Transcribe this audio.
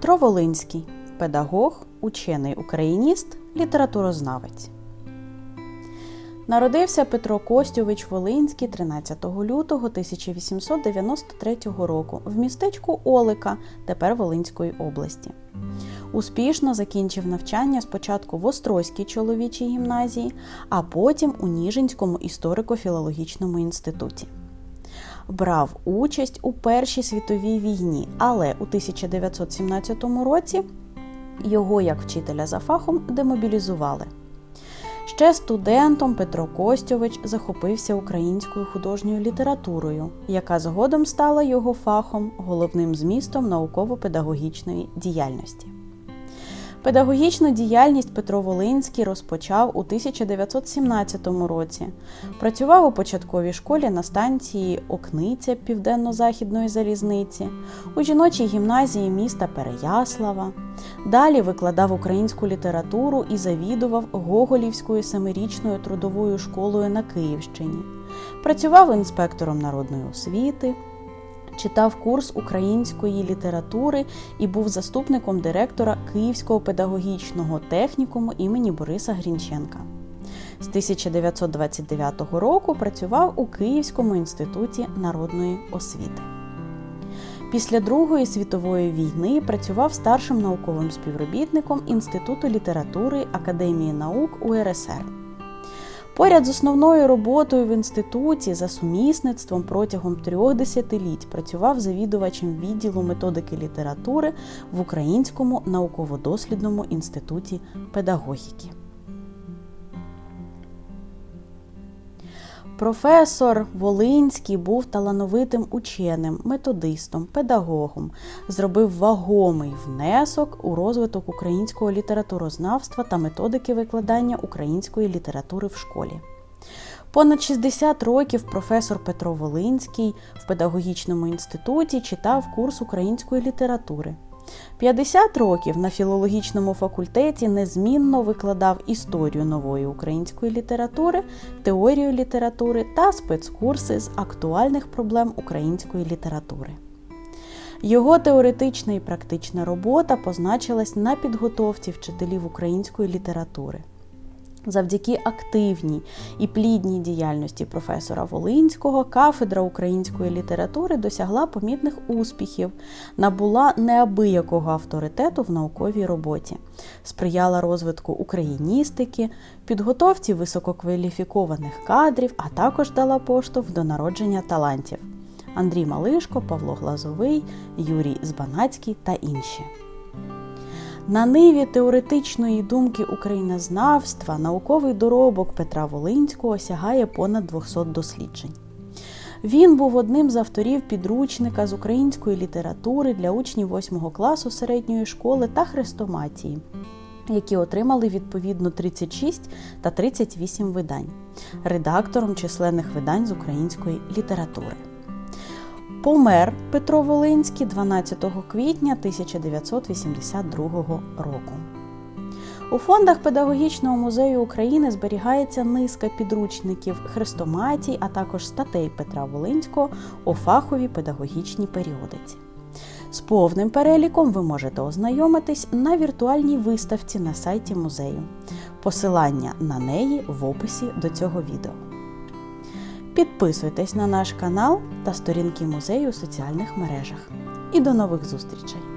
Петро Волинський педагог, учений україніст, літературознавець. Народився Петро Костьович Волинський 13 лютого 1893 року в містечку Олика, тепер Волинської області. Успішно закінчив навчання спочатку в Острозькій чоловічій гімназії, а потім у Ніжинському історико-філологічному інституті. Брав участь у Першій світовій війні, але у 1917 році його як вчителя за фахом демобілізували. Ще студентом Петро Костьович захопився українською художньою літературою, яка згодом стала його фахом, головним змістом науково-педагогічної діяльності. Педагогічну діяльність Петро Волинський розпочав у 1917 році. Працював у початковій школі на станції Окниця Південно-Західної залізниці, у жіночій гімназії міста Переяслава. Далі викладав українську літературу і завідував Гоголівською семирічною трудовою школою на Київщині. Працював інспектором народної освіти. Читав курс української літератури і був заступником директора Київського педагогічного технікуму імені Бориса Грінченка. З 1929 року працював у Київському інституті народної освіти. Після Другої світової війни працював старшим науковим співробітником Інституту літератури Академії наук УРСР. Поряд з основною роботою в інституті за сумісництвом протягом трьох десятиліть працював завідувачем відділу методики літератури в Українському науково-дослідному інституті педагогіки. Професор Волинський був талановитим ученим, методистом, педагогом, зробив вагомий внесок у розвиток українського літературознавства та методики викладання української літератури в школі. Понад 60 років професор Петро Волинський в педагогічному інституті читав курс української літератури. 50 років на філологічному факультеті незмінно викладав історію нової української літератури, теорію літератури та спецкурси з актуальних проблем української літератури. Його теоретична і практична робота позначилась на підготовці вчителів української літератури. Завдяки активній і плідній діяльності професора Волинського кафедра української літератури досягла помітних успіхів, набула неабиякого авторитету в науковій роботі, сприяла розвитку україністики, підготовці висококваліфікованих кадрів, а також дала поштовх до народження талантів Андрій Малишко, Павло Глазовий, Юрій Збанацький та інші. На ниві теоретичної думки українознавства науковий доробок Петра Волинського сягає понад 200 досліджень. Він був одним з авторів підручника з української літератури для учнів 8 класу середньої школи та хрестоматії, які отримали відповідно 36 та 38 видань, редактором численних видань з української літератури. Помер Петро Волинський 12 квітня 1982 року. У фондах Педагогічного музею України зберігається низка підручників хрестоматій, а також статей Петра Волинського у фаховій педагогічній періодиці. З повним переліком ви можете ознайомитись на віртуальній виставці на сайті музею. Посилання на неї в описі до цього відео. Підписуйтесь на наш канал та сторінки музею у соціальних мережах. І до нових зустрічей!